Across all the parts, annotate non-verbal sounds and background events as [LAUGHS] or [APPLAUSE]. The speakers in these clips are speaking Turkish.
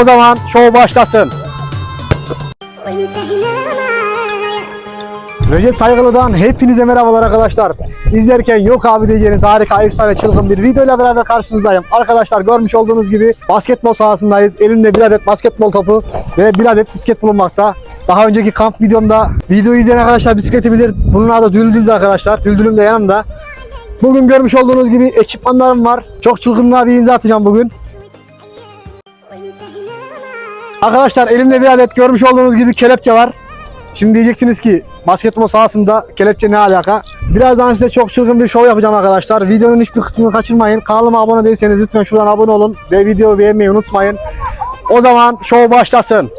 O zaman şov başlasın. Recep Saygılı'dan hepinize merhabalar arkadaşlar. İzlerken yok abi diyeceğiniz harika, efsane, çılgın bir videoyla beraber karşınızdayım. Arkadaşlar görmüş olduğunuz gibi basketbol sahasındayız. Elimde bir adet basketbol topu ve bir adet bisiklet bulunmakta. Daha önceki kamp videomda videoyu izleyen arkadaşlar bisikleti bilir. Bunun adı Düldül'dü arkadaşlar. Düldül'üm de yanımda. Bugün görmüş olduğunuz gibi ekipmanlarım var. Çok çılgınlığa bir imza atacağım bugün. Arkadaşlar elimde bir adet görmüş olduğunuz gibi kelepçe var. Şimdi diyeceksiniz ki basketbol sahasında kelepçe ne alaka? Birazdan size çok çılgın bir şov yapacağım arkadaşlar. Videonun hiçbir kısmını kaçırmayın. Kanalıma abone değilseniz lütfen şuradan abone olun ve videoyu beğenmeyi unutmayın. O zaman şov başlasın.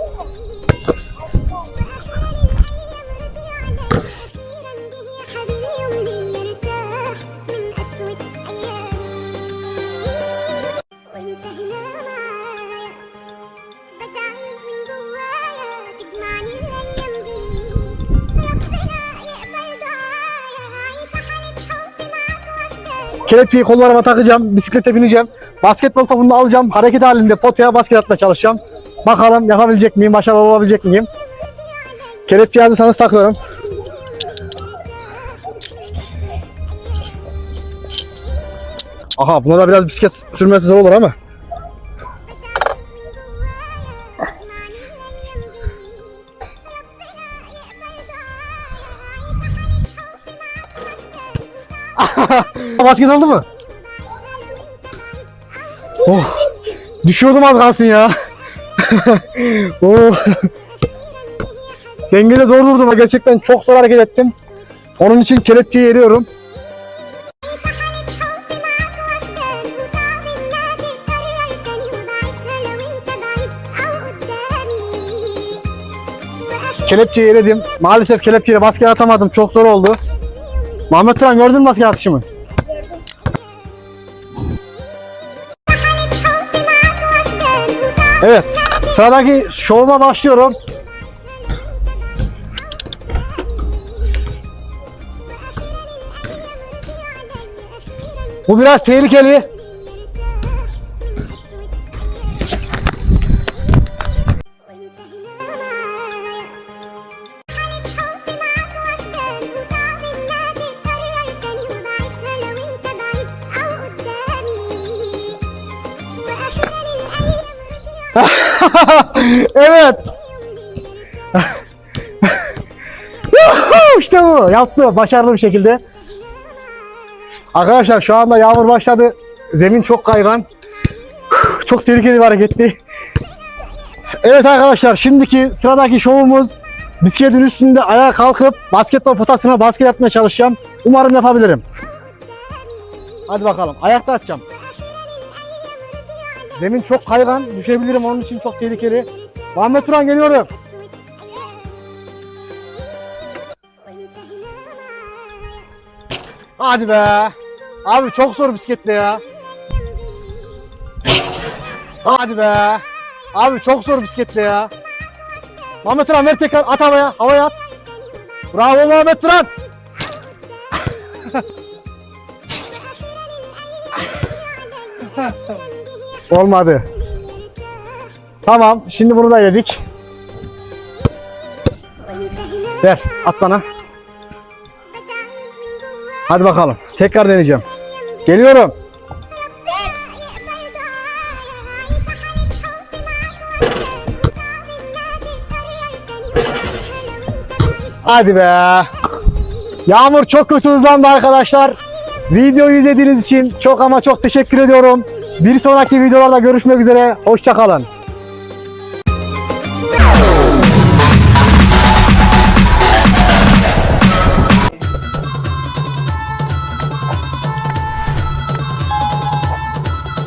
Kelepçeyi kollarıma takacağım, bisiklete bineceğim. Basketbol topunu alacağım. Hareket halinde potaya basket atmaya çalışacağım. Bakalım yapabilecek miyim, başarılı olabilecek miyim? Kelepçeyi hazırsanız takıyorum. Aha buna da biraz bisiklet sürmesi zor olur ama. [LAUGHS] basket oldu mu? Oh. Düşüyordum az kalsın ya. [LAUGHS] oh. Dengede zor durdum. Gerçekten çok zor hareket ettim. Onun için kelepçeyi eriyorum. Kelepçeyi eledim. Maalesef kelepçeyle basket atamadım. Çok zor oldu. Mahmut Turan gördün mü basket atışımı? Evet. Sıradaki şovuma başlıyorum. Bu biraz tehlikeli. [LAUGHS] evet. İşte bu. Yaptı. Başarılı bir şekilde. Arkadaşlar şu anda yağmur başladı. Zemin çok kaygan. Çok tehlikeli bir hareketti. Evet arkadaşlar şimdiki sıradaki şovumuz bisikletin üstünde ayağa kalkıp basketbol potasına basket atmaya çalışacağım. Umarım yapabilirim. Hadi bakalım. Ayakta atacağım. Zemin çok kaygan. Düşebilirim onun için çok tehlikeli. Muhammed Turan geliyorum. Hadi be. Abi çok zor bisikletle ya. Hadi be. Abi çok zor bisikletle ya. Muhammed Turan ver tekrar at havaya. Havaya at. Bravo Muhammed Turan. Ha [LAUGHS] Olmadı. Tamam şimdi bunu da yedik. Ver at bana. Hadi bakalım. Tekrar deneyeceğim. Geliyorum. Hadi be. Yağmur çok kötü hızlandı arkadaşlar. Videoyu izlediğiniz için çok ama çok teşekkür ediyorum. Bir sonraki videolarda görüşmek üzere. Hoşçakalın.